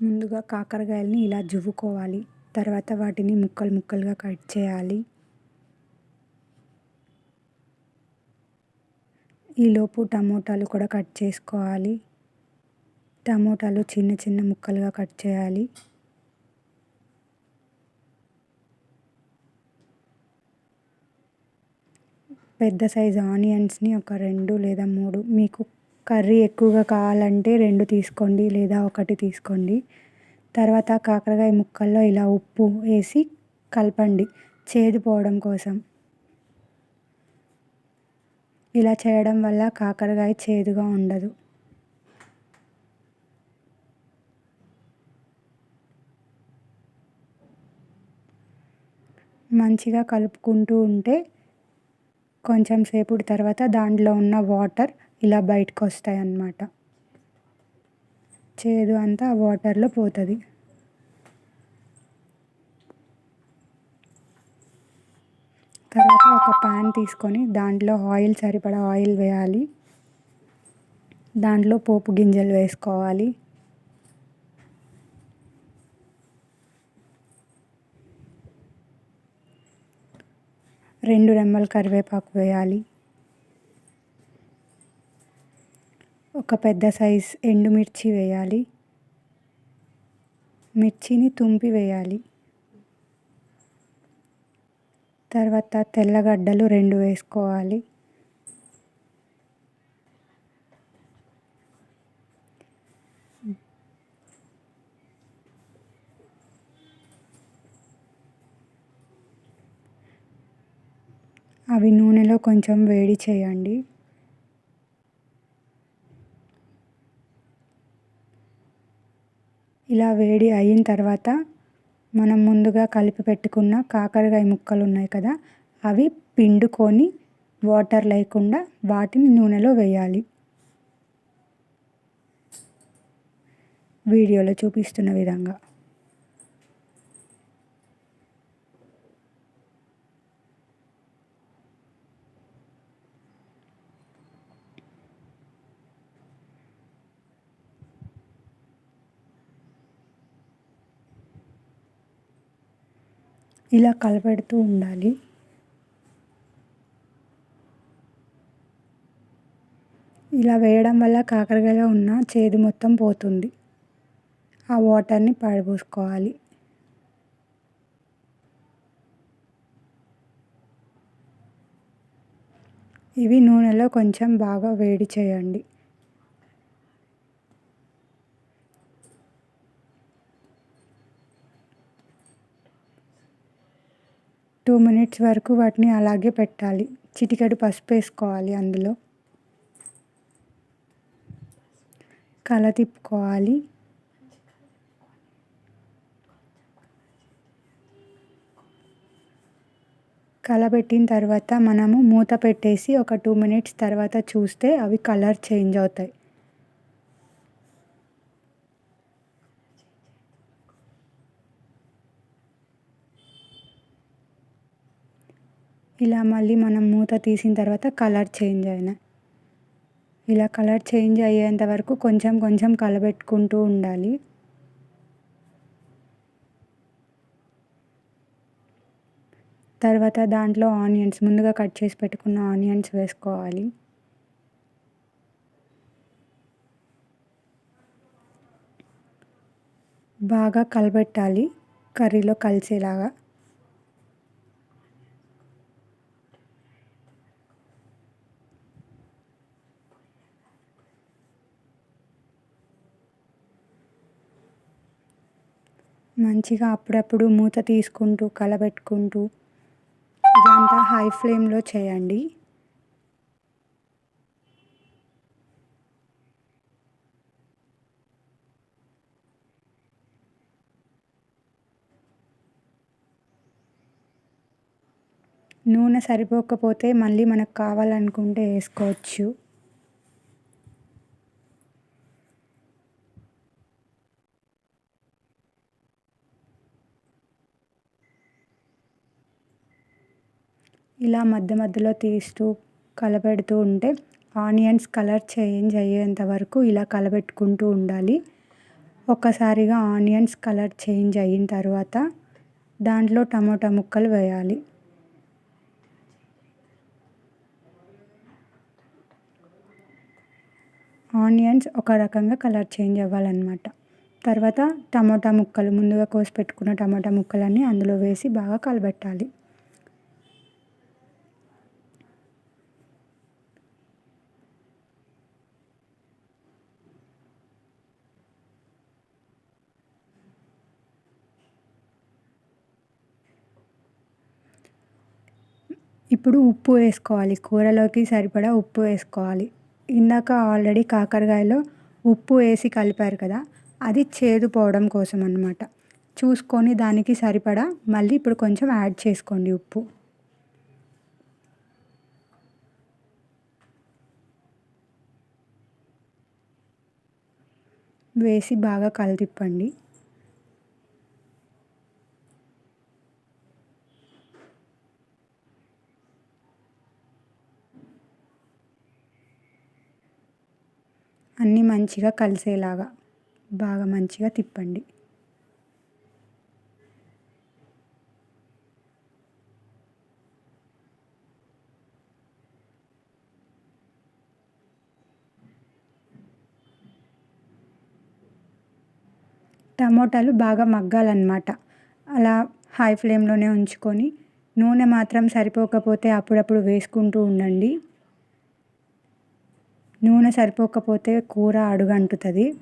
ముందుగా కాకరకాయలని ఇలా జువ్వుకోవాలి. తర్వాత వాటిని ముక్కలు ముక్కలుగా కట్ చేయాలి. ఈలోపు టమోటాలు కూడా కట్ చేసుకోవాలి. టమోటాలు చిన్న చిన్న ముక్కలుగా కట్ చేయాలి. పెద్ద సైజు ఆనియన్స్ని ఒక రెండు లేదా మూడు మీకు కర్రీ ఎక్కువగా కావాలంటే రెండు తీసుకోండి లేదా ఒకటి తీసుకోండి. తర్వాత కాకరకాయ ముక్కల్లో ఇలా ఉప్పు వేసి కలపండి చేదు పోవడం కోసం. ఇలా చేయడం వల్ల కాకరకాయ చేదుగా ఉండదు. మంచిగా కలుపుకుంటూ ఉంటే కొంచెం సేపు తర్వాత దాంట్లో ఉన్న వాటర్ ఇలా బయటకు వస్తాయి అన్నమాట చేదు అంతా ఆ వాటర్లో పోతుంది. తర్వాత ఒక ప్యాన్ తీసుకొని దాంట్లో ఆయిల్ సరిపడా ఆయిల్ వేయాలి. దాంట్లో పోపు గింజలు వేసుకోవాలి. రెండు రెమ్మల కరివేపాకు వేయాలి. ఒక పెద్ద సైజ్ ఎండుమిర్చి వేయాలి. మిర్చిని తుంపి వేయాలి. తర్వాత తెల్లగడ్డలు రెండు వేసుకోవాలి. అవి నూనెలో కొంచెం వేడి చేయండి. ఇలా వేడి అయిన తర్వాత మనం ముందుగా కలిపి పెట్టుకున్న కాకరకాయ ముక్కలు ఉన్నాయి కదా అవి పిండుకొని వాటర్ లేకుండా వాటిని నూనెలో వేయాలి. వీడియోలో చూపిస్తున్న విధంగా. ఇలా కలపెడుతూ ఉండాలి. ఇలా వేయడం వల్ల కాకరకాయలో ఉన్న చేదు మొత్తం పోతుంది. ఆ వాటర్ని పారబోసుకోవాలి ఇవి నూనెలో కొంచెం బాగా వేడి చేయండి. టూ మినిట్స్ వరకు వాటిని అలాగే పెట్టాలి. చిటికెడు పసుపు వేసుకోవాలి అందులో. కల తిప్పుకోవాలి. కలబెట్టిన తర్వాత మనము మూత పెట్టేసి ఒక టూ మినిట్స్ తర్వాత చూస్తే అవి కలర్ చేంజ్ అవుతాయి. ఇలా మళ్ళీ మనం మూత తీసిన తర్వాత కలర్ చేంజ్ అయిన. ఇలా కలర్ చేంజ్ అయ్యేంత వరకు కొంచెం కొంచెం కలబెట్టుకుంటూ ఉండాలి. తర్వాత దాంట్లో ఆనియన్స్ ముందుగా కట్ చేసి పెట్టుకున్న ఆనియన్స్ వేసుకోవాలి. బాగా కలబెట్టాలి కర్రీలో కలిసేలాగా. మంచిగా అప్పుడప్పుడు మూత తీసుకుంటూ కలబెట్టుకుంటూ ఇదంతా హై ఫ్లేమ్లో చేయండి. నూనె సరిపోకపోతే మళ్ళీ మనకు కావాలనుకుంటే వేసుకోవచ్చు. ఇలా మధ్య మధ్యలో తీస్తూ కలపెడుతూ ఉంటే ఆనియన్స్ కలర్ చేంజ్ అయ్యేంత వరకు ఇలా కలబెట్టుకుంటూ ఉండాలి. ఒక్కసారిగా ఆనియన్స్ కలర్ చేంజ్ అయిన తర్వాత దాంట్లో టమోటా ముక్కలు వేయాలి. ఆనియన్స్ ఒక రకంగా కలర్ చేంజ్ అవ్వాలన్నమాట. తర్వాత టమోటా ముక్కలు ముందుగా కోసి పెట్టుకున్న టమోటా ముక్కలన్నీ అందులో వేసి బాగా కలబెట్టాలి. ఇప్పుడు ఉప్పు వేసుకోవాలి. కూరలోకి సరిపడా ఉప్పు వేసుకోవాలి. ఇందాక ఆల్రెడీ కాకరకాయలో ఉప్పు వేసి కలిపారు కదా అది చేదు పోవడం కోసం అన్నమాట. చూసుకొని దానికి సరిపడా మళ్ళీ ఇప్పుడు కొంచెం యాడ్ చేసుకోండి ఉప్పు. వేసి బాగా కలితిప్పండి. అన్నీ మంచిగా కలిసేలాగా. బాగా మంచిగా తిప్పండి. టమోటాలు బాగా మగ్గాలన్నమాట. అలా హై ఫ్లేమ్లోనే ఉంచుకొని నూనె మాత్రం సరిపోకపోతే అప్పుడప్పుడు వేసుకుంటూ ఉండండి. నూనె సరిపోకపోతే కూర అడుగంటుతుంది.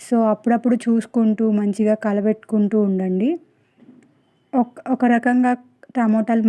సో అప్పుడప్పుడు చూసుకుంటూ మంచిగా కలబెట్టుకుంటూ ఉండండి. ఒక ఒక రకంగా టమోటాలు